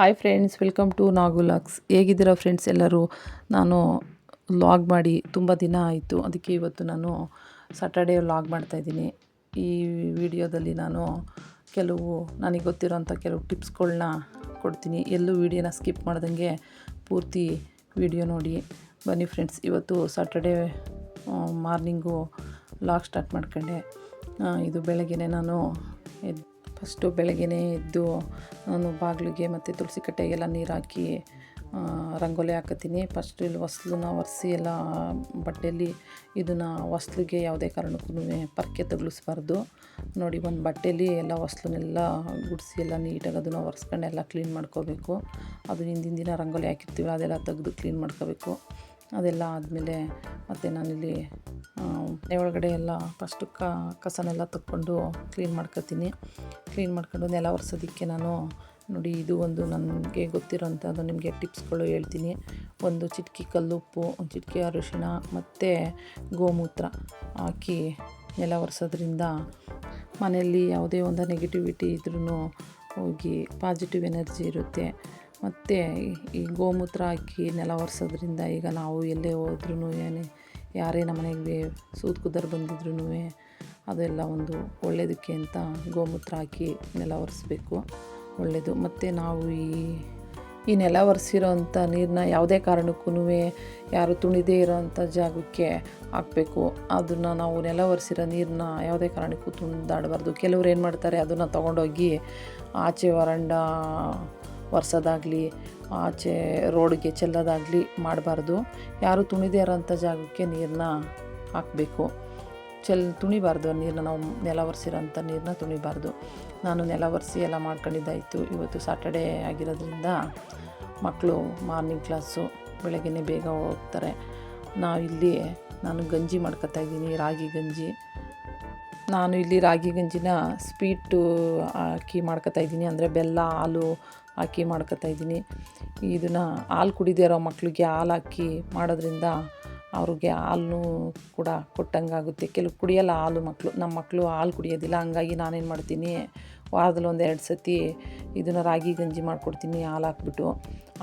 Hi friends welcome to ನಾಗುಲಾಕ್ಸ್ ಹೇಗಿದ್ದೀರಾ friends ಎಲ್ಲರೂ? ನಾನು ಲಾಗ್ ಮಾಡಿ ತುಂಬ ದಿನ ಆಯಿತು. ಅದಕ್ಕೆ ಇವತ್ತು ನಾನು ಸಾಟರ್ಡೇ ಲಾಗ್ ಮಾಡ್ತಾಯಿದ್ದೀನಿ ಈ ವಿಡಿಯೋದಲ್ಲಿ ನಾನು ಕೆಲವು ನನಗೆ ಗೊತ್ತಿರೋಂಥ ಕೆಲವು ಟಿಪ್ಸ್ಗಳನ್ನ ಕೊಡ್ತೀನಿ. ಎಲ್ಲೂ ವೀಡಿಯೋನ ಸ್ಕಿಪ್ ಮಾಡ್ದಂಗೆ ಪೂರ್ತಿ ವಿಡಿಯೋ ನೋಡಿ. ಬನ್ನಿ ಫ್ರೆಂಡ್ಸ್ ಇವತ್ತು ಸಾಟರ್ಡೇ ಮಾರ್ನಿಂಗು ಲಾಗ್ ಸ್ಟಾರ್ಟ್ ಮಾಡ್ಕೊಂಡೆ. ಇದು ಬೆಳಗ್ಗೆ ನಾನು ಎದ್ದು ಫಸ್ಟು ಬೆಳಗ್ಗೆನೇ ಎದ್ದು ನಾನು ಬಾಗಿಲಿಗೆ ಮತ್ತು ತುಳಸಿ ಕಟ್ಟೆಗೆಲ್ಲ ನೀರು ಹಾಕಿ ರಂಗೋಲಿ ಹಾಕತ್ತೀನಿ. ಫಸ್ಟ್ ಇಲ್ಲಿ ಹೊಸ್ಲನ್ನ ಒರೆಸಿ ಎಲ್ಲ ಬಟ್ಟೆಯಲ್ಲಿ ಇದನ್ನು ಹೊಸ್ಲಿಗೆ ಯಾವುದೇ ಕಾರಣಕ್ಕೂ ಪರ್ಕೆ ತಗುಲಿಸ್ಬಾರ್ದು. ನೋಡಿ ಒಂದು ಬಟ್ಟೆಯಲ್ಲಿ ಎಲ್ಲ ಹೊಸ್ಲನ್ನೆಲ್ಲ ಗುಡಿಸಿ ಎಲ್ಲ ನೀಟಾಗಿ ಅದನ್ನು ಒರೆಸ್ಕೊಂಡು ಎಲ್ಲ ಕ್ಲೀನ್ ಮಾಡ್ಕೋಬೇಕು. ಅದು ಹಿಂದಿನ ದಿನ ರಂಗೋಲಿ ಹಾಕಿರ್ತೀವಿ ಅದೆಲ್ಲ ತೆಗೆದು ಕ್ಲೀನ್ ಮಾಡ್ಕೋಬೇಕು. ಅದೆಲ್ಲ ಆದಮೇಲೆ ಮತ್ತು ನಾನಿಲ್ಲಿ ಒಳಗಡೆ ಎಲ್ಲ ಫಸ್ಟು ಕ, ಕಸನೆಲ್ಲ ತಕ್ಕೊಂಡು ಕ್ಲೀನ್ ಮಾಡ್ಕೊತೀನಿ. ಕ್ಲೀನ್ ಮಾಡ್ಕೊಂಡು ನೆಲ ಒರೆಸೋದಕ್ಕೆ ನಾನು ನೋಡಿ ಇದು ಒಂದು ನನಗೆ ಗೊತ್ತಿರೋಂಥದ್ದು, ನಿಮಗೆ ಟಿಪ್ಸ್ಗಳು ಹೇಳ್ತೀನಿ. ಒಂದು ಚಿಟಕಿ ಕಲ್ಲುಪ್ಪು ಒಂದು ಚಿಟಕಿ ಅರಿಶಿಣ, ಮತ್ತು ಗೋಮೂತ್ರ ಹಾಕಿ ನೆಲ ಒರೆಸೋದ್ರಿಂದ ಮನೆಯಲ್ಲಿ ಯಾವುದೇ ಒಂದು ನೆಗೆಟಿವಿಟಿ ಇದ್ರೂ ಹೋಗಿ ಪಾಸಿಟಿವ್ ಎನರ್ಜಿ ಇರುತ್ತೆ. ಮತ್ತು ಈ ಗೋಮೂತ್ರ ಹಾಕಿ ನೆಲ ಒರೆಸೋದ್ರಿಂದ ಈಗ ನಾವು ಎಲ್ಲೇ ಹೋದ್ರೂ ಏನೇ, ಯಾರೇ ನಮ್ಮ ಮನೆಗೆ ಸೂತ್ ಕುದರ್ ಬಂದಿದ್ರೂ ಅದೆಲ್ಲ ಒಂದು ಒಳ್ಳೆಯದಕ್ಕೆ ಅಂತ ಗೋಮೂತ್ರ ಹಾಕಿ ನೆಲ ಒರೆಸ್ಬೇಕು ಒಳ್ಳೆಯದು ಮತ್ತು ನಾವು ಈ ಈ ನೆಲ ಒರೆಸಿರೋಂಥ ನೀರನ್ನ ಯಾವುದೇ ಕಾರಣಕ್ಕೂ ಯಾರು ತುಣಿದೇ ಇರೋವಂಥ ಜಾಗಕ್ಕೆ ಹಾಕಬೇಕು. ಅದನ್ನು ನಾವು ನೆಲ ಒರೆಸಿರೋ ನೀರನ್ನ ಯಾವುದೇ ಕಾರಣಕ್ಕೂ ತುಂಡಾಡಬಾರ್ದು ಕೆಲವ್ರು ಏನು ಮಾಡ್ತಾರೆ ಅದನ್ನು ತೊಗೊಂಡೋಗಿ ಆಚೆ ವರಂಡ ಒರೆಸೋದಾಗಲಿ, ಆಚೆ ರೋಡ್ಗೆ ಚೆಲ್ಲೋದಾಗಲಿ ಮಾಡಬಾರ್ದು. ಯಾರು ತುಣಿದೇ ಇರೋಂಥ ಜಾಗಕ್ಕೆ ನೀರನ್ನ ಹಾಕಬೇಕು. ಚೆಲ್, ತುಣಿಬಾರ್ದು. ನೀರನ್ನ ನಾವು ನೆಲ ಒರೆಸಿರೋಂಥ ನೀರನ್ನ ತುಣಿಬಾರ್ದು. ನಾನು ನೆಲ ಒರೆಸಿ ಎಲ್ಲ ಮಾಡ್ಕೊಂಡಿದ್ದಾಯಿತು. ಇವತ್ತು ಸಾಟರ್ಡೇ ಆಗಿರೋದ್ರಿಂದ ಮಕ್ಕಳು ಮಾರ್ನಿಂಗ್ ಕ್ಲಾಸು, ಬೆಳಗ್ಗೆನೇ ಬೇಗ ಹೋಗ್ತಾರೆ. ನಾವಿಲ್ಲಿ ನಾನು ಗಂಜಿ ಮಾಡ್ಕೊತಾ ಇದ್ದೀನಿ, ರಾಗಿ ಗಂಜಿ. ನಾನು ಇಲ್ಲಿ ರಾಗಿ ಗಂಜಿನ ಸ್ವೀಟು ಹಾಕಿ ಮಾಡ್ಕೊತಾ ಇದ್ದೀನಿ. ಅಂದರೆ ಬೆಲ್ಲ, ಹಾಲು ಹಾಕಿ ಮಾಡ್ಕೊತಾ ಇದ್ದೀನಿ. ಇದನ್ನು ಹಾಲು ಕುಡಿದೇ ಇರೋ ಮಕ್ಕಳಿಗೆ ಹಾಲು ಹಾಕಿ ಮಾಡೋದ್ರಿಂದ ಅವ್ರಿಗೆ ಹಾಲು ಕೂಡ ಕೊಟ್ಟಂಗಾಗುತ್ತೆ ಕೆಲವು ಕುಡಿಯಲ್ಲ ಹಾಲು ಮಕ್ಕಳು ನಮ್ಮ ಮಕ್ಕಳು ಹಾಲು ಕುಡಿಯೋದಿಲ್ಲ. ಹಂಗಾಗಿ ನಾನೇನು ಮಾಡ್ತೀನಿ, ವಾರದಲ್ಲಿ ಒಂದು ಎರಡು ಸತಿ ಇದನ್ನು ರಾಗಿ ಗಂಜಿ ಮಾಡಿಕೊಡ್ತೀನಿ, ಹಾಲು ಹಾಕ್ಬಿಟ್ಟು.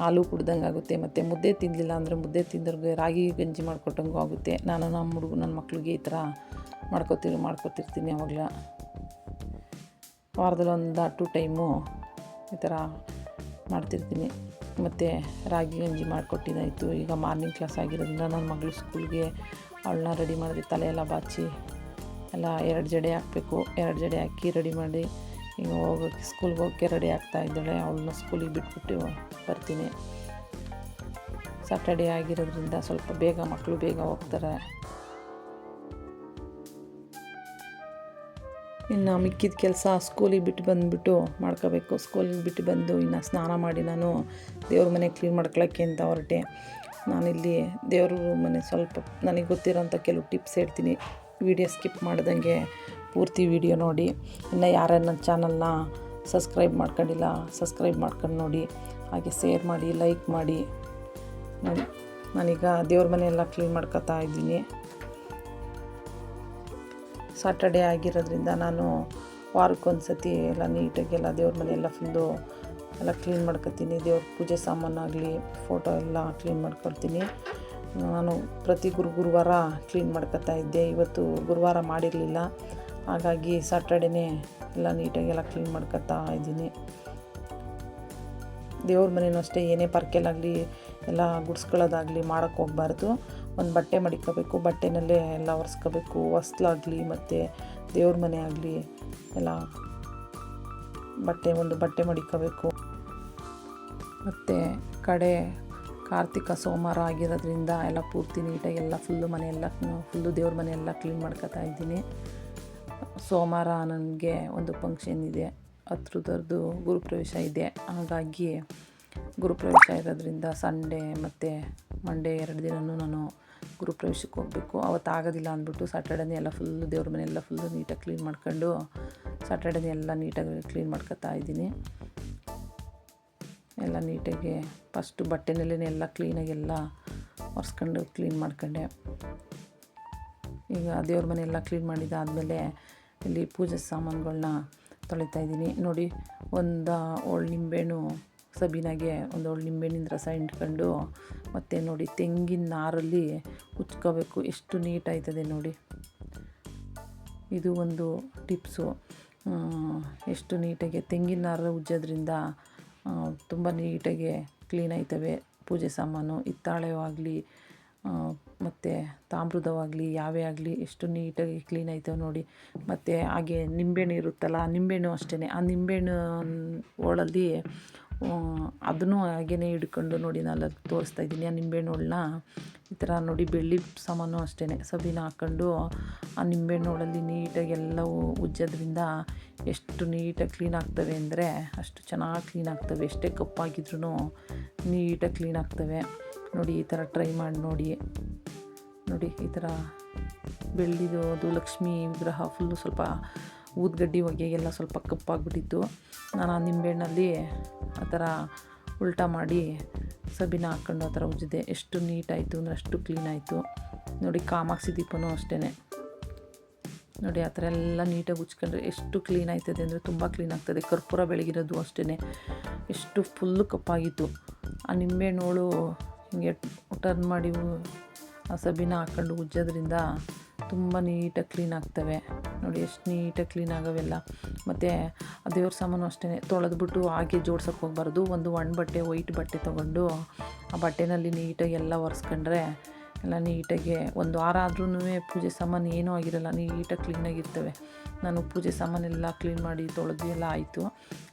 ಹಾಲು ಕುಡ್ದಂಗಾಗುತ್ತೆ ಮತ್ತು ಮುದ್ದೆ ತಿನ್ನಲಿಲ್ಲ ಅಂದರೆ ಮುದ್ದೆ ತಿಂದ್ರಿಗೆ ರಾಗಿ ಗಂಜಿ ಮಾಡಿಕೊಟ್ಟಂಗೂ ಆಗುತ್ತೆ. ನಾನು ನಮ್ಮ ಹುಡುಗ, ನನ್ನ ಮಕ್ಕಳಿಗೆ ಈ ಥರ ಮಾಡ್ಕೊತಿರ್ ಮಾಡ್ಕೊತಿರ್ತೀನಿ ಅವಾಗಲ. ವಾರದಲ್ಲಿ ಒಂದು ಟು ಟೈಮು ಈ ಥರ ಮಾಡ್ತಿರ್ತೀನಿ. ಮತ್ತು ರಾಗಿ, ಗಂಜಿ ಮಾಡಿಕೊಟ್ಟಿದ್ದಾಯಿತು. ಈಗ ಮಾರ್ನಿಂಗ್ ಕ್ಲಾಸ್ ಆಗಿರೋದ್ರಿಂದ ನನ್ನ ಮಗಳು ಸ್ಕೂಲ್ಗೆ ಅವಳನ್ನ ರೆಡಿ ಮಾಡಿದೆ ತಲೆ ಎಲ್ಲ ಬಾಚಿ ಎಲ್ಲ ಎರಡು ಜಡೆ ಹಾಕಬೇಕು. ಎರಡು ಜಡೆ ಹಾಕಿ ರೆಡಿ ಮಾಡಿ ಈಗ ಹೋಗೋಕ್ಕೆ ಸ್ಕೂಲ್ಗೆ ಹೋಗೋಕ್ಕೆ ರೆಡಿ ಆಗ್ತಾ ಇದ್ದಾಳೆ. ಅವಳನ್ನ ಸ್ಕೂಲಿಗೆ ಬಿಟ್ಬಿಟ್ಟು ಬರ್ತೀನಿ. ಸಾಟರ್ಡೇ ಆಗಿರೋದ್ರಿಂದ ಸ್ವಲ್ಪ ಬೇಗ ಮಕ್ಕಳು ಬೇಗ ಹೋಗ್ತಾರೆ. ಇನ್ನು ಮಿಕ್ಕಿದ ಕೆಲಸ ಸ್ಕೂಲಿಗೆ ಬಿಟ್ಟು ಬಂದುಬಿಟ್ಟು ಮಾಡ್ಕೋಬೇಕು. ಸ್ಕೂಲಿಗೆ ಬಿಟ್ಟು ಬಂದು ಇನ್ನು ಸ್ನಾನ ಮಾಡಿ ನಾನು ದೇವ್ರ ಮನೆ ಕ್ಲೀನ್ ಮಾಡ್ಕೊಳಕ್ಕೆ ಅಂತ ಹೊರಟೆ. ನಾನಿಲ್ಲಿ ದೇವ್ರ ಮನೆ ಸ್ವಲ್ಪ ನನಗೆ ಗೊತ್ತಿರೋಂಥ ಕೆಲವು ಟಿಪ್ಸ್ ಹೇಳ್ತೀನಿ. ವಿಡಿಯೋ ಸ್ಕಿಪ್ ಮಾಡಿದಂಗೆ ಪೂರ್ತಿ ವಿಡಿಯೋ ನೋಡಿ. ಇನ್ನು ಯಾರು ನನ್ನ ಚಾನಲ್ನ ಸಬ್ಸ್ಕ್ರೈಬ್ ಮಾಡ್ಕೊಂಡಿಲ್ಲ, ಸಬ್ಸ್ಕ್ರೈಬ್ ಮಾಡ್ಕೊಂಡು ನೋಡಿ. ಹಾಗೆ ಶೇರ್ ಮಾಡಿ, ಲೈಕ್ ಮಾಡಿ. ನಾನೀಗ ದೇವ್ರ ಮನೆ ಎಲ್ಲ ಕ್ಲೀನ್ ಮಾಡ್ಕೊತಾ ಇದ್ದೀನಿ. ಸಾಟರ್ಡೇ ಆಗಿರೋದ್ರಿಂದ ನಾನು ವಾರಕ್ಕೊಂದು ಸತಿ ಎಲ್ಲ ನೀಟಾಗಿ ಎಲ್ಲ ದೇವ್ರ ಮನೆ ಎಲ್ಲ ಫುಲ್ಲು ಎಲ್ಲ ಕ್ಲೀನ್ ಮಾಡ್ಕೊತೀನಿ. ದೇವ್ರ ಪೂಜೆ ಸಾಮಾನಾಗಲಿ ಫೋಟೋ ಎಲ್ಲ ಕ್ಲೀನ್ ಮಾಡ್ಕೊಡ್ತೀನಿ. ನಾನು ಪ್ರತಿ ಗುರು ಗುರುವಾರ ಕ್ಲೀನ್ ಮಾಡ್ಕೊತಾ ಇದ್ದೆ. ಇವತ್ತು ಗುರುವಾರ ಮಾಡಿರಲಿಲ್ಲ. ಹಾಗಾಗಿ ಸಾಟರ್ಡೇನೇ ಎಲ್ಲ ನೀಟಾಗಿ ಎಲ್ಲ ಕ್ಲೀನ್ ಮಾಡ್ಕೊತಾ ಇದ್ದೀನಿ. ದೇವ್ರ ಮನೇನೂ ಅಷ್ಟೇ, ಏನೇ ಪರ್ಕೆಲಾಗಲಿ ಎಲ್ಲ ಗುಡ್ಸ್ಕೊಳ್ಳೋದಾಗಲಿ ಮಾಡೋಕ್ಕೆ ಹೋಗ್ಬಾರ್ದು. ಒಂದು ಬಟ್ಟೆ ಮಡಿಕೋಬೇಕು, ಬಟ್ಟೆನಲ್ಲೇ ಎಲ್ಲ ಒರೆಸ್ಕೋಬೇಕು ಹೊಸ್ಲಾಗಲಿ ಮತ್ತು ದೇವ್ರ ಮನೆ ಆಗಲಿ ಎಲ್ಲ ಬಟ್ಟೆ ಒಂದು ಬಟ್ಟೆ ಮಡಿಕೋಬೇಕು. ಮತ್ತು ಕಡೆ ಕಾರ್ತಿಕ ಸೋಮವಾರ ಆಗಿರೋದ್ರಿಂದ ಎಲ್ಲ ಪೂರ್ತಿ ನೀಟಾಗಿ ಎಲ್ಲ ಫುಲ್ಲು ಮನೆಯೆಲ್ಲ ಫುಲ್ಲು ದೇವ್ರ ಮನೆಯೆಲ್ಲ ಕ್ಲೀನ್ ಮಾಡ್ಕೊತಾ ಇದ್ದೀನಿ. ಸೋಮವಾರ ನನಗೆ ಒಂದು ಫಂಕ್ಷನ್ ಇದೆ ಹತ್ರದವ್ರದ್ದು ಗುರುಪ್ರವೇಶ ಇದೆ. ಹಾಗಾಗಿ ಗುರುಪ್ರವೇಶ ಇರೋದ್ರಿಂದ ಸಂಡೇ ಮತ್ತು ಮಂಡೇ ಎರಡು ದಿನವೂ ನಾನು ಗುರುಪ್ರವೇಶಕ್ಕೆ ಹೋಗಬೇಕು. ಅವತ್ತು ಆಗೋದಿಲ್ಲ ಅಂದ್ಬಿಟ್ಟು ಸಾಟರ್ಡೇನೇ ಎಲ್ಲ ಫುಲ್ ದೇವ್ರ ಮನೆ ಎಲ್ಲ ಫುಲ್ಲು ನೀಟಾಗಿ ಕ್ಲೀನ್ ಮಾಡ್ಕೊಂಡು ಸಾಟರ್ಡೇನೇ ಎಲ್ಲ ನೀಟಾಗಿ ಕ್ಲೀನ್ ಮಾಡ್ಕೊತಾ ಇದ್ದೀನಿ. ಎಲ್ಲ ನೀಟಾಗಿ ಫಸ್ಟು ಬಟ್ಟೆನಲ್ಲೇ ಎಲ್ಲ ಕ್ಲೀನಾಗಿ ಎಲ್ಲ ಒರೆಸ್ಕೊಂಡು ಕ್ಲೀನ್ ಮಾಡ್ಕೊಂಡೆ. ಈಗ ದೇವ್ರ ಮನೆ ಎಲ್ಲ ಕ್ಲೀನ್ ಮಾಡಿದ್ದಾದಮೇಲೆ ಇಲ್ಲಿ ಪೂಜೆ ಸಾಮಾನುಗಳನ್ನ ತೊಳಿತಾ ಇದ್ದೀನಿ. ನೋಡಿ, ಒಂದು ಒಳ್ಳೆ ನಿಂಬೆಹಣ್ಣು ಸಬೀನಾಗೆ ಒಂದೊಳ್ಳೆ ನಿಂಬೆಹಣ್ಣಿನ ರಸ ಹಿಂಡ್ಕೊಂಡು ಮತ್ತು ನೋಡಿ ತೆಂಗಿನ ನಾರಲ್ಲಿ ಉಚ್ಕೋಬೇಕು ಎಷ್ಟು ನೀಟಾಯ್ತದೆ ನೋಡಿ. ಇದು ಒಂದು ಟಿಪ್ಸು. ಎಷ್ಟು ನೀಟಾಗಿ ತೆಂಗಿನ ನಾರು ಉಜ್ಜೋದ್ರಿಂದ ತುಂಬ ನೀಟಾಗಿ ಕ್ಲೀನ್ ಆಯ್ತವೆ. ಪೂಜೆ ಸಾಮಾನು, ಹಿತ್ತಾಳೆವಾಗಲಿ ಮತ್ತು ತಾಮ್ರದವಾಗಲಿ, ಯಾವೇ ಆಗಲಿ ಎಷ್ಟು ನೀಟಾಗಿ ಕ್ಲೀನ್ ಆಯ್ತವೆ ನೋಡಿ. ಮತ್ತು ಹಾಗೆ ನಿಂಬೆಹಣ್ಣು ಇರುತ್ತಲ್ಲ ನಿಂಬೆಹಣ್ಣು ಅಷ್ಟೇ ಆ ನಿಂಬೆಹಣ್ಣು ಒಳಲ್ಲಿ ಅದನ್ನು ಹಾಗೆಯೇ ಹಿಡ್ಕೊಂಡು ನೋಡಿ ನಾನು ಅಲ್ಲಿ ತೋರಿಸ್ತಾ ಇದ್ದೀನಿ. ಆ ನಿಂಬೆಹಣ್ಣು ಈ ಥರ ನೋಡಿ ಬೆಳ್ಳಿ ಸಾಮಾನು ಅಷ್ಟೇ ಸಬೀನ ಹಾಕ್ಕೊಂಡು ಆ ನಿಂಬೆಹಣ್ಣು ನೀಟಾಗಿ ಎಲ್ಲವೂ ಉಜ್ಜೋದ್ರಿಂದ ಎಷ್ಟು ನೀಟಾಗಿ ಕ್ಲೀನ್ ಆಗ್ತವೆ ಅಂದರೆ ಅಷ್ಟು ಚೆನ್ನಾಗಿ ಕ್ಲೀನ್ ಆಗ್ತವೆ. ಎಷ್ಟೇ ಕಪ್ಪಾಗಿದ್ರೂ ನೀಟಾಗಿ ಕ್ಲೀನ್ ಆಗ್ತವೆ. ನೋಡಿ ಈ ಥರ ಟ್ರೈ ಮಾಡಿ ನೋಡಿ. ನೋಡಿ ಈ ಥರ ಬೆಳ್ಳಿದು ಅದು ಲಕ್ಷ್ಮೀ ವಿಗ್ರಹ ಫುಲ್ಲು ಸ್ವಲ್ಪ ಊದ್ಗಡ್ಡಿ ಹೊಗೆಗೆಲ್ಲ ಸ್ವಲ್ಪ ಕಪ್ಪಾಗ್ಬಿಟ್ಟಿತ್ತು. ನಾನು ಆ ನಿಂಬೆಹಣ್ಣಲ್ಲಿ ಆ ಥರ ಉಲ್ಟಾ ಮಾಡಿ ಸಬೀನ ಹಾಕ್ಕೊಂಡು ಆ ಥರ ಉಜ್ಜಿದೆ. ಎಷ್ಟು ನೀಟಾಯಿತು ಅಂದರೆ ಅಷ್ಟು ಕ್ಲೀನ್ ಆಯಿತು ನೋಡಿ ಕಾಮಾಕ್ಷಿ ದೀಪನೂ ಅಷ್ಟೇ ನೋಡಿ ಆ ಥರ ಎಲ್ಲ ನೀಟಾಗಿ ಉಜ್ಕೊಂಡ್ರೆ ಎಷ್ಟು ಕ್ಲೀನ್ ಆಯ್ತದೆ ಅಂದರೆ ತುಂಬ ಕ್ಲೀನ್ ಆಗ್ತದೆ. ಕರ್ಪೂರ ಬೆಳಗಿರೋದು ಅಷ್ಟೇ ಎಷ್ಟು ಫುಲ್ಲು ಕಪ್ಪಾಗಿತ್ತು. ಆ ನಿಂಬೆಹಣ್ಣು ಹಿಂಗೆ ಟರ್ನ್ ಮಾಡಿ ಆ ಸಬೀನ ಹಾಕ್ಕೊಂಡು ಉಜ್ಜೋದ್ರಿಂದ ತುಂಬ ನೀಟಾಗಿ ಕ್ಲೀನ್ ಆಗ್ತವೆ. ನೋಡಿ, ಎಷ್ಟು ನೀಟಾಗಿ ಕ್ಲೀನ್ ಆಗವೆಲ್ಲ. ಮತ್ತು ದೇವ್ರ ಸಾಮಾನು ಅಷ್ಟೇ ತೊಳೆದ್ಬಿಟ್ಟು ಹಾಗೆ ಜೋಡ್ಸೋಕೆ ಹೋಗ್ಬಾರ್ದು. ಒಂದು ಒಣ ಬಟ್ಟೆ, ವೈಟ್ ಬಟ್ಟೆ ತೊಗೊಂಡು ಆ ಬಟ್ಟೆನಲ್ಲಿ ನೀಟಾಗಿ ಎಲ್ಲ ಒರೆಸ್ಕೊಂಡ್ರೆ ಎಲ್ಲ ನೀಟಾಗಿ ಒಂದು ವಾರ ಆದ್ರೂ ಪೂಜೆ ಸಾಮಾನು ಏನೂ ಆಗಿರಲ್ಲ. ನೀಟಾಗಿ ಕ್ಲೀನಾಗಿರ್ತವೆ ನಾನು ಪೂಜೆ ಸಾಮಾನೆಲ್ಲ ಕ್ಲೀನ್ ಮಾಡಿ ತೊಳೆದು ಎಲ್ಲ ಆಯಿತು.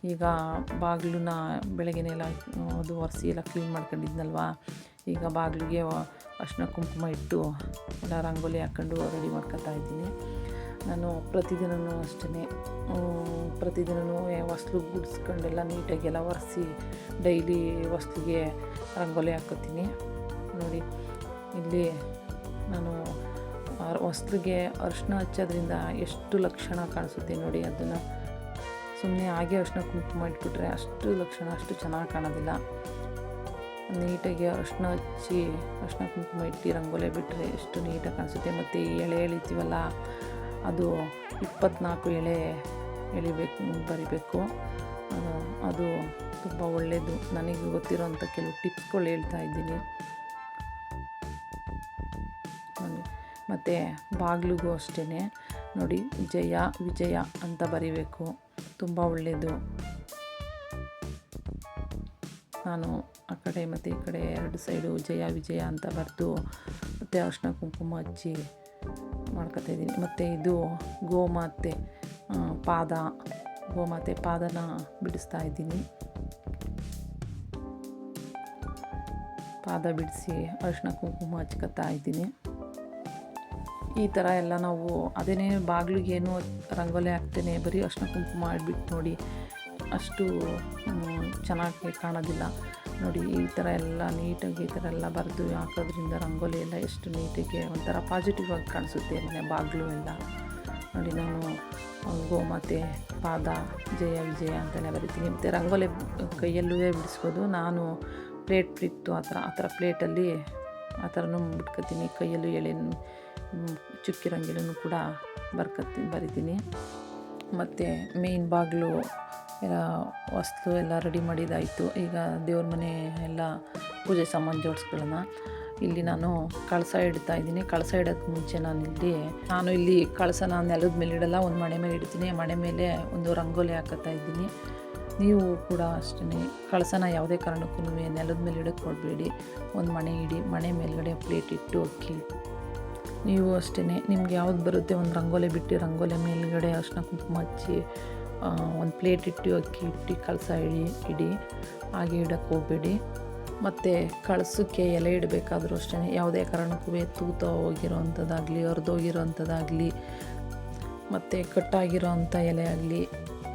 ಈಗ ಬಾಗಿಲನ್ನ ಬೆಳಗ್ಗೆನೆಲ್ಲ ಅದು ಒರೆಸಿ ಎಲ್ಲ ಕ್ಲೀನ್ ಮಾಡ್ಕೊಂಡಿದ್ನಲ್ವ? ಈಗ ಬಾಗಿಲಿಗೆ ಅರ್ಶಿನ ಕುಂಕುಮ ಇಟ್ಟು ಎಲ್ಲ ರಂಗೋಲಿ ಹಾಕ್ಕೊಂಡು ರೆಡಿ ಮಾಡ್ಕೊತಾ ಇದ್ದೀನಿ. ನಾನು ಪ್ರತಿದಿನವೂ ಅಷ್ಟೇ ಪ್ರತಿದಿನವೂ ಹೊಸ್ಲು ಗುಡಿಸ್ಕೊಂಡೆಲ್ಲ ನೀಟಾಗಿ ಎಲ್ಲ ಒರೆಸಿ ಡೈಲಿ ವಸ್ತುಗೆ ರಂಗೋಲಿ ಹಾಕೋತೀನಿ ನೋಡಿ, ಇಲ್ಲಿ ನಾನು ಹೊಸ್ಲಿಗೆ ಅರಿಶಿನ ಹಚ್ಚೋದ್ರಿಂದ ಎಷ್ಟು ಲಕ್ಷಣ ಕಾಣಿಸುತ್ತೆ ನೋಡಿ, ಅದನ್ನು ಸುಮ್ಮನೆ ಹಾಗೆ ಅರ್ಶಿನ ಕುಂಕುಮ ಇಟ್ಬಿಟ್ರೆ ಅಷ್ಟು ಲಕ್ಷಣ ಅಷ್ಟು ಚೆನ್ನಾಗಿ ಕಾಣೋದಿಲ್ಲ. ನೀಟಾಗಿ ಅರ್ಶಿನ ಹಚ್ಚಿ, ಅರ್ಶಿನ ಕುಂಕುಮ ಇಟ್ಟು ರಂಗೋಲೆ ಬಿಟ್ಟರೆ ಎಷ್ಟು ನೀಟಾಗಿ ಕಾಣಿಸುತ್ತೆ. ಮತ್ತು ಈ ಎಳೆ ಎಳಿತೀವಲ್ಲ, ಅದು ಇಪ್ಪತ್ನಾಲ್ಕು ಎಳೆ ಎಳಿಬೇಕು, ಬರಿಬೇಕು. ಅದು ತುಂಬ ಒಳ್ಳೆಯದು ನನಗೆ ಗೊತ್ತಿರೋಂಥ ಕೆಲವು ಟಿಪ್ಸ್ಗಳು ಹೇಳ್ತಾ ಇದ್ದೀನಿ. ಮತ್ತು ಬಾಗಿಲಿಗೂ ಅಷ್ಟೇ ನೋಡಿ, ವಿಜಯ ವಿಜಯ ಅಂತ ಬರಿಬೇಕು. ತುಂಬ ಒಳ್ಳೆಯದು ನಾನು ಆ ಕಡೆ ಮತ್ತು ಈ ಕಡೆ ಎರಡು ಸೈಡು ಜಯ, ವಿಜಯ ಅಂತ ಬರೆದು ಮತ್ತು ಅರ್ಶಿನ ಕುಂಕುಮ ಹಚ್ಚಿ ಮಾಡ್ಕೊತಾಯಿದ್ದೀನಿ ಮತ್ತು ಇದು ಗೋಮಾತೆ ಪಾದ, ಗೋಮಾತೆ ಪಾದನ ಬಿಡಿಸ್ತಾ ಇದ್ದೀನಿ. ಪಾದ ಬಿಡಿಸಿ ಅರಿಶಿನ ಕುಂಕುಮ ಹಚ್ಕೊತಾ ಇದ್ದೀನಿ. ಈ ಥರ ಎಲ್ಲ ನಾವು ಅದೇನೇ ಬಾಗಿಲಿಗೇನು ರಂಗೋಲಿ ಹಾಕ್ತೇನೆ, ಬರೀ ಅರ್ಶಿನ ಕುಂಕುಮ ಮಾಡಿಬಿಟ್ಟು ನೋಡಿ ಅಷ್ಟು ಚೆನ್ನಾಗಿ ಕಾಣೋದಿಲ್ಲ. ನೋಡಿ, ಈ ಥರ ಎಲ್ಲ ನೀಟಾಗಿ ಈ ಥರ ಎಲ್ಲ ಬರೆದು ಹಾಕೋದ್ರಿಂದ ರಂಗೋಲಿ ಎಲ್ಲ ಎಷ್ಟು ನೀಟಿಗೆ ಒಂಥರ ಪಾಸಿಟಿವ್ ಆಗಿ ಕಾಣಿಸುತ್ತೆ ಮನೆ ಬಾಗಿಲು ಎಲ್ಲ. ನೋಡಿ, ನಾನು ಗೋಮಾತೆ, ಪಾದ, ಜಯ, ವಿಜಯ ಅಂತಲೇ ಬರಿತೀನಿ. ಮತ್ತು ರಂಗೋಲಿ ಕೈಯಲ್ಲೂ ಬಿಡಿಸ್ಬೋದು. ನಾನು ಪ್ಲೇಟ್ ಬಿಟ್ಟು ಆ ಥರ ಆ ಥರ ಪ್ಲೇಟಲ್ಲಿ ಆ ಥರನೂ ಬಿಟ್ಕೊತೀನಿ. ಕೈಯಲ್ಲೂ ಎಳೆ ಚುಕ್ಕಿ ರಂಗಿಲೂ ಕೂಡ ಬರ್ಕತ್ತೀನಿ ಬರಿತೀನಿ. ಮತ್ತು ಮೇಯ್ನ್ ಬಾಗಿಲು ಎಲ್ಲ ವಸ್ತು ಎಲ್ಲ ರೆಡಿ ಮಾಡಿದಾಯಿತು ಈಗ ದೇವ್ರ ಮನೆ ಎಲ್ಲ ಪೂಜೆ ಸಾಮಾನು ಜೋಡಿಸ್ಕೊಳ್ಳೋಣ. ಇಲ್ಲಿ ನಾನು ಕಳಸ ಇಡ್ತಾ ಇದ್ದೀನಿ. ಕಳಸ ಇಡೋಕ್ಕೆ ಮುಂಚೆ ನಾನು ಇಲ್ಲಿ ನಾನು ಇಲ್ಲಿ ಕಳಸನ ನೆಲದ ಮೇಲೆ ಇಡಲ್ಲ, ಒಂದು ಮಣೆ ಮೇಲೆ ಇಡ್ತೀನಿ. ಮಣೆ ಮೇಲೆ ಒಂದು ರಂಗೋಲಿ ಹಾಕತ್ತಾ ಇದ್ದೀನಿ. ನೀವು ಕೂಡ ಅಷ್ಟೇ ಕಳಸನ ಯಾವುದೇ ಕಾರಣಕ್ಕೂ ನೆಲದ ಮೇಲೆ ಇಡೋಕ್ಕೆ ಕೊಡಬೇಡಿ ಒಂದು ಮಣೆ ಇಡಿ, ಮಣೆ ಮೇಲ್ಗಡೆ ಪ್ಲೇಟ್ ಇಟ್ಟು ಅಕ್ಕಿ. ನೀವು ಅಷ್ಟೇ ನಿಮ್ಗೆ ಯಾವ್ದು ಬರುತ್ತೆ? ಒಂದು ರಂಗೋಲಿ ಬಿಟ್ಟು ರಂಗೋಲಿ ಮೇಲ್ಗಡೆ ಅರ್ಶಿನ ಕುಂಕುಮ ಹಚ್ಚಿ ಒಂದು ಪ್ಲೇಟ್ ಇಟ್ಟು ಅಕ್ಕಿ ಇಟ್ಟು ಕಳಸ ಇಡಿ ಇಡಿ, ಹಾಗೆ ಇಡೋಕ್ಕೆ ಹೋಗಬೇಡಿ. ಮತ್ತು ಕಳಸಕ್ಕೆ ಎಲೆ ಇಡಬೇಕಾದ್ರೂ ಅಷ್ಟೇ ಯಾವುದೇ ಕಾರಣಕ್ಕೂ ತೂತ ಹೋಗಿರೋ ಅಂಥದ್ದಾಗಲಿ ಮತ್ತು ಕಟ್ಟಾಗಿರೋ ಅಂಥ ಎಲೆ ಆಗಲಿ,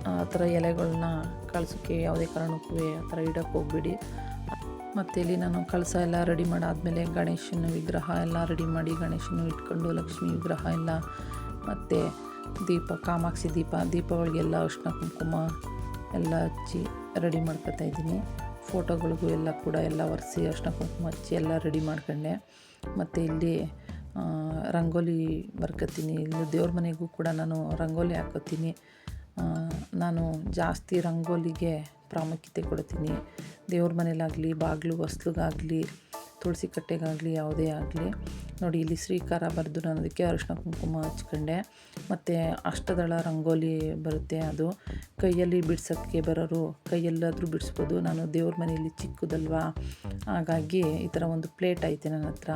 ಆ ಥರ ಎಲೆಗಳನ್ನ ಕಳಿಸೋಕ್ಕೆ ಯಾವುದೇ ಕಾರಣಕ್ಕೂ ಆ ಥರ ಇಡೋಕ್ಕೆ ಹೋಗ್ಬೇಡಿ. ಮತ್ತು ಇಲ್ಲಿ ನಾನು ಕಳಸ ಎಲ್ಲ ರೆಡಿ ಮಾಡಾದಮೇಲೆ ಗಣೇಶನ ವಿಗ್ರಹ ಎಲ್ಲ ರೆಡಿ ಮಾಡಿ ಗಣೇಶನ ಇಟ್ಕೊಂಡು ಲಕ್ಷ್ಮೀ ವಿಗ್ರಹ ಎಲ್ಲ ಮತ್ತು ದೀಪ, ಕಾಮಾಕ್ಷಿ ದೀಪ ದೀಪಾವಳಿಗೆಲ್ಲ ಅರ್ಶಿನ ಕುಂಕುಮ ಎಲ್ಲ ಹಚ್ಚಿ ರೆಡಿ ಮಾಡ್ಕೊತಾ ಇದ್ದೀನಿ. ಫೋಟೋಗಳಿಗೂ ಎಲ್ಲ ಕೂಡ ಎಲ್ಲ ಒರೆಸಿ ಅರ್ಶಿನ ಕುಂಕುಮ ಹಚ್ಚಿ ಎಲ್ಲ ರೆಡಿ ಮಾಡ್ಕೊಂಡೆ. ಮತ್ತು ಇಲ್ಲಿ ರಂಗೋಲಿ ಬರ್ಕೋತೀನಿ ಇಲ್ಲಿ ದೇವ್ರ ಮನೆಗೂ ಕೂಡ ನಾನು ರಂಗೋಲಿ ಹಾಕೋತೀನಿ. ನಾನು ಜಾಸ್ತಿ ರಂಗೋಲಿಗೆ ಪ್ರಾಮುಖ್ಯತೆ ಕೊಡ್ತೀನಿ. ದೇವ್ರ ಮನೇಲಾಗಲಿ, ಬಾಗಿಲು, ಹೊಸ್ಲಿಗಾಗಲಿ ತುಳಸಿ ಕಟ್ಟೆಗಾಗಲಿ, ಯಾವುದೇ ಆಗಲಿ. ನೋಡಿ, ಇಲ್ಲಿ ಶ್ರೀಕಾರ ಬರೆದು ನಾನು ಅದಕ್ಕೆ ಅರಿಶಿನ ಕುಂಕುಮ ಹಚ್ಕೊಂಡೆ. ಮತ್ತು ಅಷ್ಟದಳ ರಂಗೋಲಿ ಬರುತ್ತೆ ಅದು. ಕೈಯಲ್ಲಿ ಬಿಡ್ಸೋಕ್ಕೆ ಬರೋರು, ಕೈಯಲ್ಲಾದರೂ ಬಿಡಿಸ್ಬೋದು. ನಾನು ದೇವ್ರ ಮನೆಯಲ್ಲಿ ಚಿಕ್ಕದಲ್ವಾ? ಹಾಗಾಗಿ ಈ ಥರ ಒಂದು ಪ್ಲೇಟ್ ಐತೆ ನನ್ನ ಹತ್ರ.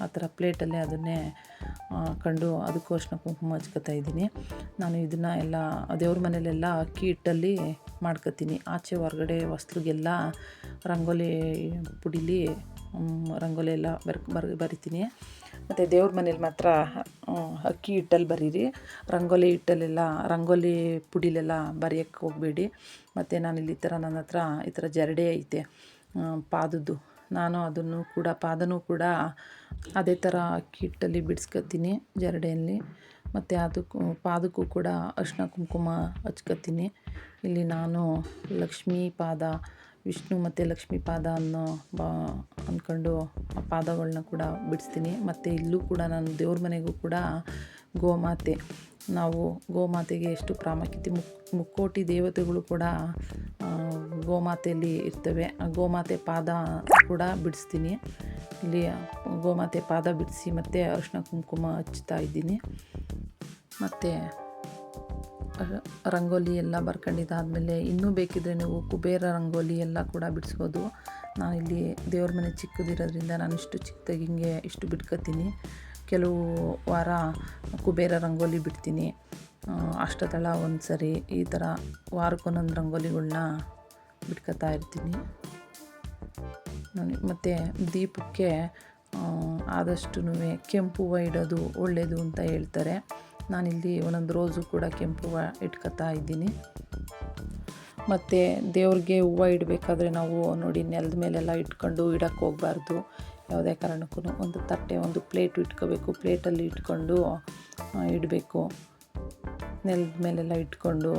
ಆ ಥರ ಪ್ಲೇಟಲ್ಲೇ ಅದನ್ನೇ ಕಂಡು ಅದಕ್ಕೂ ಅರಿಶಿನ ಕುಂಕುಮ ಹಚ್ಕೊತಾ ಇದ್ದೀನಿ. ನಾನು ಇದನ್ನು ಎಲ್ಲ, ದೇವ್ರ ಮನೇಲೆಲ್ಲ ಅಕ್ಕಿ ಹಿಟ್ಟಲ್ಲಿ ಮಾಡ್ಕೊತೀನಿ. ಆಚೆ ಹೊರಗಡೆ ಹೊಸ್ಲಿಗೆಲ್ಲ ರಂಗೋಲಿ ಪುಡಿಲಿ ರಂಗೋಲಿ ಎಲ್ಲ ಬರ್ ಬರ್, ಬರಿತೀನಿ. ಮತ್ತು ದೇವ್ರ ಮನೇಲಿ ಮಾತ್ರ ಅಕ್ಕಿ ಹಿಟ್ಟಲ್ಲಿ ಬರೀರಿ. ರಂಗೋಲಿ ಹಿಟ್ಟಲ್ಲೆಲ್ಲ ರಂಗೋಲಿ ಪುಡಿಲೆಲ್ಲ ಬರೆಯೋಕ್ಕೆ ಹೋಗಬೇಡಿ. ಮತ್ತು ನಾನು ಈ ಥರ ನನ್ನ ಹತ್ರ ಈ ಥರ ಜರಡೆ ಐತೆ. ಪಾದದ್ದು. ನಾನು ಅದನ್ನು ಕೂಡ, ಪಾದನೂ ಕೂಡ ಅದೇ ಥರ ಅಕ್ಕಿ ಹಿಟ್ಟಲ್ಲಿ ಬಿಡಿಸ್ಕೊತೀನಿ ಜರಡೆಯಲ್ಲಿ. ಮತ್ತು ಅದಕ್ಕೂ, ಪಾದಕ್ಕೂ ಕೂಡ ಅರಿಶಿನ ಕುಂಕುಮ ಹಚ್ಕೊತೀನಿ ಇಲ್ಲಿ ನಾನು ಲಕ್ಷ್ಮೀ ಪಾದ ವಿಷ್ಣು ಮತ್ತು ಲಕ್ಷ್ಮೀ ಪಾದ ಅನ್ನೋ ಬಾ ಅಂದ್ಕೊಂಡು ಆ ಪಾದಗಳನ್ನ ಕೂಡ ಬಿಡಿಸ್ತೀನಿ. ಮತ್ತು ಇಲ್ಲೂ ಕೂಡ ನಾನು ದೇವ್ರ ಮನೆಗೂ ಕೂಡ ಗೋಮಾತೆ. ನಾವು ಗೋಮಾತೆಗೆ ಎಷ್ಟು ಪ್ರಾಮುಖ್ಯತೆ ಮುಕ್ ಮುಕ್ಕೋಟಿ ದೇವತೆಗಳು ಕೂಡ ಗೋಮಾತೆಯಲ್ಲಿ ಇರ್ತವೆ. ಆ ಗೋಮಾತೆ ಪಾದ ಕೂಡ ಬಿಡಿಸ್ತೀನಿ. ಇಲ್ಲಿ ಗೋಮಾತೆ ಪಾದ ಬಿಡಿಸಿ ಮತ್ತು ಅರಿಶಿನ ಕುಂಕುಮ ಹಚ್ತಾ ಇದ್ದೀನಿ. ಮತ್ತು ರಂಗೋಲಿ ಎಲ್ಲ ಬರ್ಕೊಂಡಿದ್ದಾದಮೇಲೆ ಇನ್ನೂ ಬೇಕಿದ್ದರೆ ನೀವು ಕುಬೇರ ರಂಗೋಲಿ ಎಲ್ಲ ಕೂಡ ಬಿಡಿಸ್ಬೋದು. ನಾನಿಲ್ಲಿ ದೇವ್ರ ಮನೆ ಚಿಕ್ಕದಿರೋದ್ರಿಂದ ನಾನು ಇಷ್ಟು ಚಿಕ್ಕದಾಗಿ ಹಿಂಗೆ ಇಷ್ಟು ಬಿಟ್ಕೋತೀನಿ. ಕೆಲವು ವಾರ ಕುಬೇರ ರಂಗೋಲಿ ಬಿಡ್ತೀನಿ. ಅಷ್ಟದಳ ಒಂದು ಸರಿ ಈ ಥರ ವಾರಕ್ಕೊಂದೊಂದು ರಂಗೋಲಿಗಳನ್ನ ಬಿಟ್ಕೋತಾ ಇರ್ತೀನಿ. ಮತ್ತು ದೀಪಕ್ಕೆ ಆದಷ್ಟು ಕೆಂಪು ಹೂವು ಇಡೋದು ಒಳ್ಳೆಯದು ಅಂತ ಹೇಳ್ತಾರೆ. ನಾನಿಲ್ಲಿ ಒಂದೊಂದು ರೋಸು ಕೂಡ ಕೆಂಪು ಹೂವು ಇಟ್ಕೊತಾ ಇದ್ದೀನಿ. ಮತ್ತು ದೇವ್ರಿಗೆ ಹೂವು ಇಡಬೇಕಾದ್ರೆ ನಾವು ನೋಡಿ ನೆಲದ ಮೇಲೆಲ್ಲ ಇಟ್ಕೊಂಡು ಇಡಕ್ಕೆ ಹೋಗಬಾರ್ದು. ಯಾವುದೇ ಕಾರಣಕ್ಕೂ ಒಂದು ತಟ್ಟೆ, ಒಂದು ಪ್ಲೇಟು ಇಟ್ಕೋಬೇಕು. ಪ್ಲೇಟಲ್ಲಿ ಇಟ್ಕೊಂಡು ಇಡಬೇಕು. ನೆಲದ ಮೇಲೆಲ್ಲ ಇಟ್ಕೊಂಡು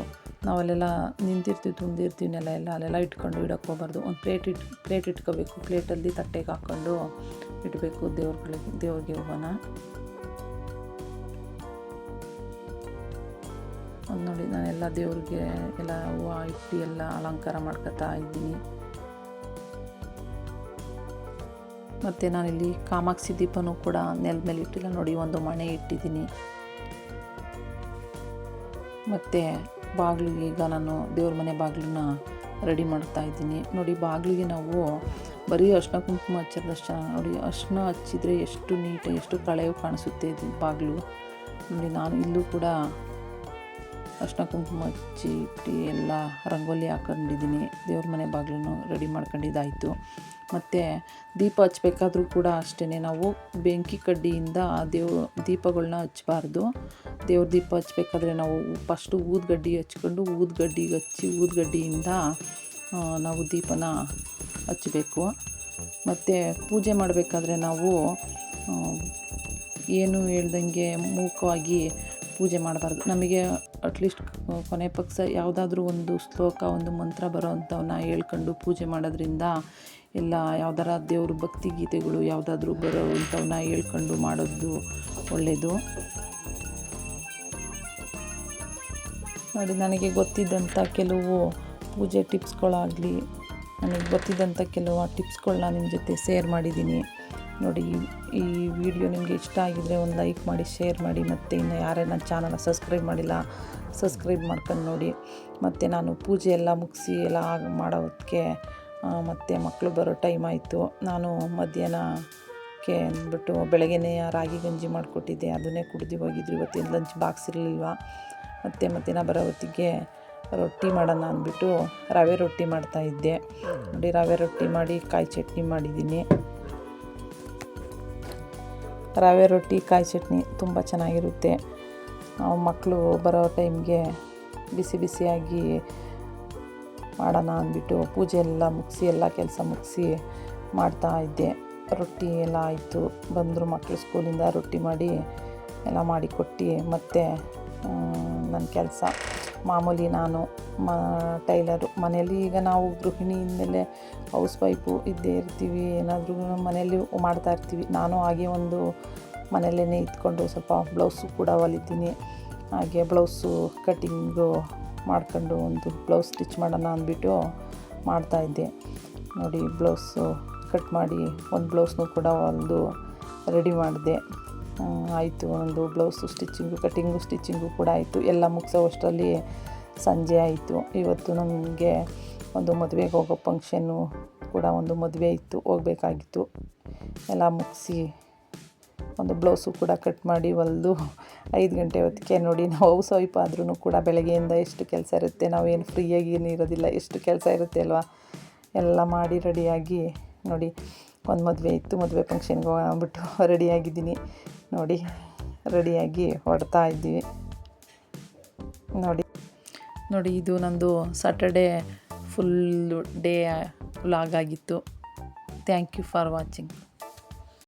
ನಾವು ಅಲ್ಲೆಲ್ಲ ನಿಂತಿರ್ತೀವಿ, ತುಂಬಿರ್ತೀವಿ ನೆಲ ಎಲ್ಲ, ಅಲ್ಲೆಲ್ಲ ಇಟ್ಕೊಂಡು ಇಡಕ್ಕೆ ಹೋಗ್ಬಾರ್ದು. ಒಂದು ಪ್ಲೇಟ್ ಇಟ್, ಪ್ಲೇಟ್ ಇಟ್ಕೋಬೇಕು. ಪ್ಲೇಟಲ್ಲಿ ತಟ್ಟೆಗೆ ಹಾಕ್ಕೊಂಡು ಇಡಬೇಕು ದೇವ್ರಗಳಿಗೆ, ದೇವ್ರಿಗೆ ಹೂವನ ಒಂದು ನೋಡಿ, ನಾನೆಲ್ಲ ದೇವ್ರಿಗೆ ಎಲ್ಲ ಹೂವು ಇಟ್ಟು ಎಲ್ಲ ಅಲಂಕಾರ ಮಾಡ್ಕೊತಾ ಇದ್ದೀನಿ. ಮತ್ತು ನಾನಿಲ್ಲಿ ಕಾಮಾಕ್ಷಿ ದೀಪನೂ ಕೂಡ ನೆಲ ಮೇಲೆ ಇಟ್ಟಿಲ್ಲ. ನೋಡಿ, ಒಂದು ಮಣೆ ಇಟ್ಟಿದ್ದೀನಿ. ಮತ್ತು ಬಾಗಿಲಿಗೆ ಈಗ ನಾನು ದೇವ್ರ ಮನೆ ಬಾಗಿಲನ್ನ ರೆಡಿ ಮಾಡ್ತಾ ಇದ್ದೀನಿ. ನೋಡಿ, ಬಾಗಿಲಿಗೆ ನಾವು ಬರೀ ಅರ್ಶಿನ ಕುಂಕುಮ ಹಚ್ಚಿರೋದಷ್ಟು ನೋಡಿ, ಅರ್ಶಿನ ಹಚ್ಚಿದರೆ ಎಷ್ಟು ನೀಟಾಗಿ, ಎಷ್ಟು ಕಳೆಯು ಕಾಣಿಸುತ್ತೆ ಇದು ಬಾಗಿಲು. ನೋಡಿ, ನಾನು ಇಲ್ಲೂ ಕೂಡ ಅರ್ಶಿನ ಕುಂಕುಮ ಹಚ್ಚಿ ಇಟ್ಟು ಎಲ್ಲ ರಂಗೋಲಿ ಹಾಕೊಂಡಿದ್ದೀನಿ. ದೇವ್ರ ಮನೆ ಬಾಗಿಲನ್ನು ರೆಡಿ ಮಾಡ್ಕೊಂಡಿದ್ದಾಯಿತು. ಮತ್ತು ದೀಪ ಹಚ್ಬೇಕಾದ್ರೂ ಕೂಡ ಅಷ್ಟೇ ನಾವು ಬೆಂಕಿ ಕಡ್ಡಿಯಿಂದ ದೇವ್ ದೀಪಗಳನ್ನ ಹಚ್ಚಬಾರ್ದು ದೇವ್ರ ದೀಪ ಹಚ್ಬೇಕಾದ್ರೆ ನಾವು ಫಸ್ಟು ಊದ್ಗಡ್ಡಿ ಹಚ್ಕೊಂಡು ಊದ್ಗಡ್ಡಿಗೆ ಹಚ್ಚಿ ಊದ್ಗಡ್ಡಿಯಿಂದ ಆ, ನಾವು ದೀಪನ ಹಚ್ಚಬೇಕು ಮತ್ತು ಪೂಜೆ ಮಾಡಬೇಕಾದ್ರೆ ನಾವು ಆ, ಏನು ಹೇಳ್ದಂಗೆ ಮೂಕವಾಗಿ ಪೂಜೆ ಮಾಡಬಾರ್ದು. ನಮಗೆ ಅಟ್ಲೀಸ್ಟ್ ಕೊನೆ ಪಕ್ಷ ಯಾವುದಾದ್ರೂ ಒಂದು ಶ್ಲೋಕ, ಒಂದು ಮಂತ್ರ ಬರೋ ಅಂಥವನ್ನ ಹೇಳ್ಕೊಂಡು ಪೂಜೆ ಮಾಡೋದ್ರಿಂದ ಎಲ್ಲ ಯಾವ್ದಾರ ದೇವ್ರ ಭಕ್ತಿ ಗೀತೆಗಳು ಯಾವುದಾದ್ರೂ ಬರೋ ಅಂಥವನ್ನ ಹೇಳ್ಕೊಂಡು ಮಾಡೋದು ಒಳ್ಳೆಯದು ನೋಡಿ, ನನಗೆ ಗೊತ್ತಿದ್ದಂಥ ಕೆಲವು ಪೂಜೆ ಟಿಪ್ಸ್ಗಳಾಗಲಿ, ನನಗೆ ಗೊತ್ತಿದ್ದಂಥ ಕೆಲವು ಟಿಪ್ಸ್ಗಳನ್ನ ನಿಮ್ಮ ಜೊತೆ ಶೇರ್ ಮಾಡಿದ್ದೀನಿ. ನೋಡಿ, ಈ- ವಿಡಿಯೋ ನಿಮಗೆ ಇಷ್ಟ ಆಗಿದರೆ ಒಂದು ಲೈಕ್ ಮಾಡಿ, ಶೇರ್ ಮಾಡಿ, ಮತ್ತು ಇನ್ನು ಯಾರೇ ನನ್ನ ಚಾನಲ್ನ ಸಬ್ಸ್ಕ್ರೈಬ್ ಮಾಡಿಲ್ಲ, ಸಬ್ಸ್ಕ್ರೈಬ್ ಮಾಡ್ಕೊಂಡು ನೋಡಿ. ಮತ್ತು ನಾನು ಪೂಜೆ ಎಲ್ಲ ಮುಗಿಸಿ ಎಲ್ಲ ಮಾಡೋದಕ್ಕೆ ಮತ್ತು ಮಕ್ಕಳು ಬರೋ ಟೈಮ್ ಆಯಿತು. ನಾನು ಮಧ್ಯಾಹ್ನಕ್ಕೆ ಅಂದ್ಬಿಟ್ಟು ಬೆಳಗ್ಗೆನೇ ರಾಗಿ ಗಂಜಿ ಮಾಡಿಕೊಟ್ಟಿದ್ದೆ. ಅದನ್ನೇ ಕುಡ್ದು ಹೋಗಿದ್ರು. ಇವತ್ತಿನ ಲಂಚ್ ಬಾಕ್ಸ್ ಇರಲಿಲ್ವ? ಮತ್ತು ಮಧ್ಯಾಹ್ನ ಬರೋ ಹೊತ್ತಿಗೆ ರೊಟ್ಟಿ ಮಾಡೋಣ ಅಂದ್ಬಿಟ್ಟು ರವೆ ರೊಟ್ಟಿ ಮಾಡ್ತಾಯಿದ್ದೆ ನೋಡಿ, ರವೆ ರೊಟ್ಟಿ ಮಾಡಿ ಕಾಯಿ ಚಟ್ನಿ ಮಾಡಿದ್ದೀನಿ. ರವೆ ರೊಟ್ಟಿ, ಕಾಯಿ ಚಟ್ನಿ ತುಂಬ ಚೆನ್ನಾಗಿರುತ್ತೆ. ನಾವು ಮಕ್ಕಳು ಬರೋ ಟೈಮ್ಗೆ ಬಿಸಿ ಬಿಸಿಯಾಗಿ ಮಾಡೋಣ ಅಂದ್ಬಿಟ್ಟು ಪೂಜೆ ಎಲ್ಲ ಮುಗಿಸಿ, ಎಲ್ಲ ಕೆಲಸ ಮುಗಿಸಿ ಮಾಡ್ತಾ ಇದ್ದೆ. ರೊಟ್ಟಿ ಎಲ್ಲ ಆಯಿತು. ಬಂದರು ಮಕ್ಕಳು ಸ್ಕೂಲಿಂದ ರೊಟ್ಟಿ ಮಾಡಿ ಎಲ್ಲ ಮಾಡಿ ಕೊಟ್ಟು ಮತ್ತು ನನ್ನ ಕೆಲಸ. ಮಾಮೂಲಿ ನಾನು, ಮ, ಟೈಲರು. ಮನೆಯಲ್ಲಿ ಈಗ ನಾವು ಗೃಹಿಣಿಯಿಂದಲೇ ಹೌಸ್ ವೈಫು ಇದ್ದೇ ಇರ್ತೀವಿ. ಏನಾದರೂ ಮನೆಯಲ್ಲಿ ಮಾಡ್ತಾ ಇರ್ತೀವಿ. ನಾನು ಹಾಗೆ ಒಂದು ಮನೆಯಲ್ಲೇ ಇದ್ಕೊಂಡು ಸ್ವಲ್ಪ ಬ್ಲೌಸು ಕೂಡ ಹೊಲಿತೀನಿ. ಹಾಗೆ ಬ್ಲೌಸು ಕಟ್ಟಿಂಗು ಮಾಡ್ಕೊಂಡು ಒಂದು ಬ್ಲೌಸ್ ಸ್ಟಿಚ್ ಮಾಡೋಣ ಅಂದ್ಬಿಟ್ಟು ಮಾಡ್ತಾಯಿದ್ದೆ ನೋಡಿ, ಬ್ಲೌಸು ಕಟ್ ಮಾಡಿ ಒಂದು ಬ್ಲೌಸ್ನು ಕೂಡ ಒಂದು ರೆಡಿ ಮಾಡಿದೆ. ಆಯಿತು, ಒಂದು ಬ್ಲೌಸು ಸ್ಟಿಚ್ಚಿಂಗು ಕಟ್ಟಿಂಗು ಸ್ಟಿಚ್ಚಿಂಗು ಕೂಡ ಆಯಿತು. ಎಲ್ಲ ಮುಗಿಸೋವಷ್ಟರಲ್ಲಿ ಸಂಜೆ ಆಯಿತು. ಇವತ್ತು ನಮಗೆ ಒಂದು ಮದುವೆಗೆ ಹೋಗೋ ಫಂಕ್ಷನ್ನು ಕೂಡ ಒಂದು ಮದುವೆ ಇತ್ತು, ಹೋಗಬೇಕಾಗಿತ್ತು. ಎಲ್ಲ ಮುಗಿಸಿ ಒಂದು ಬ್ಲೌಸು ಕೂಡ ಕಟ್ ಮಾಡಿ ಹೊಲಿದು ಐದು ಗಂಟೆ ಹೊತ್ತಿಗೆ ನೋಡಿ, ನಾವು ಸ್ವಲ್ಪ ಆದ್ರೂ ಕೂಡ ಬೆಳಗ್ಗೆಯಿಂದ ಎಷ್ಟು ಕೆಲಸ ಇರುತ್ತೆ ನಾವೇನು ಫ್ರೀಯಾಗಿ ಏನು ಇರೋದಿಲ್ಲ, ಎಷ್ಟು ಕೆಲಸ ಇರುತ್ತೆ ಅಲ್ವಾ? ಎಲ್ಲ ಮಾಡಿ ರೆಡಿಯಾಗಿ ನೋಡಿ, ಒಂದು ಮದುವೆ ಇತ್ತು, ಮದುವೆ ಫಂಕ್ಷನ್ಗೆ ಹೋಗ್ಬಿಟ್ಟು ರೆಡಿಯಾಗಿದ್ದೀನಿ. ನೋಡಿ, ರೆಡಿಯಾಗಿ ಹೊಡ್ತಾ ಇದ್ದೀವಿ. ನೋಡಿ. ನೋಡಿ, ಇದು ನಂದು ಸಾಟರ್ಡೇ ಫುಲ್ ಡೇ ವ್ಲಾಗ್ ಆಗಿತ್ತು. Thank you for watching